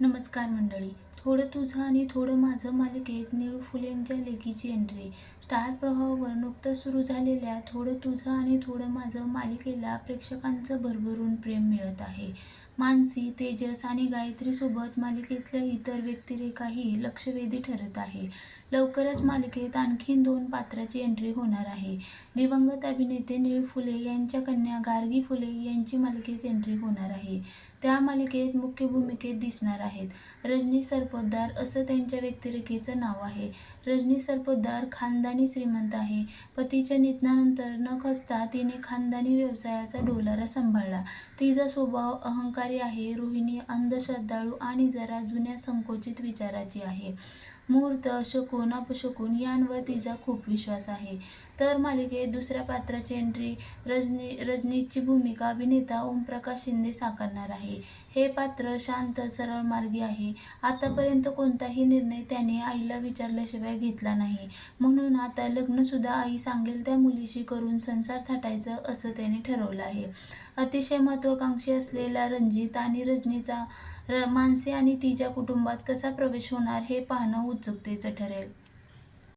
नमस्कार मंडळी. थोडं तुझं आणि थोडं माझं मालिकेत निळू फुलेंच्या लेकीची एंट्री स्टार प्रवाहावर नुकतंच सुरू झालेल्या थोडं तुझं आणि थोडं माझं मालिकेला प्रेक्षकांचं भरभरून प्रेम मिळत आहे. मानसी तेजस आणि गायत्रीसोबत मालिकेतल्या इतर व्यक्तिरेखाही लक्षवेधी ठरत आहे. लवकरच मालिकेत आणखीन दोन पात्राची एंट्री होणार आहे. दिवंगत अभिनेते निळू फुले यांच्या कन्या गार्गी फुले यांची मालिकेत एंट्री होणार आहे. त्या मालिकेत मुख्य भूमिकेत दिसणार आहेत. रजनी सरपोतदार असं त्यांच्या व्यक्तिरेखेचं नाव आहे. रजनी सरपोतदार खानदानी श्रीमंत आहे. पतीच्या निधनानंतर न खसता तिने खानदानी व्यवसायाचा डोलारा सांभाळला. तिचा स्वभाव अहंकार आहे रोहिणी अंधश्रद्धाळू आणि जरा जुन्या संकोचित विचाराची आहे. मुहूर्त शकून अपशकून यांवर तिचा खूप विश्वास आहे. तर मालिकेत दुसऱ्या पात्राची एंट्री रजनी रजनीची भूमिका अभिनेता ओमप्रकाश शिंदे साकारणार आहे. हे पात्र शांत सरळ मार्गी आहे. आतापर्यंत कोणताही निर्णय त्याने आईला विचारल्याशिवाय घेतला नाही. म्हणून आता लग्नसुद्धा आई सांगेल त्या मुलीशी करून संसार थाटायचं असं त्याने ठरवलं आहे. अतिशय महत्त्वाकांक्षी असलेला रणजित आणि रजनीचा र मानसी आणि तिच्या कुटुंबात कसा प्रवेश होणार हे पाहणं उत्सुकतेचं ठरेल.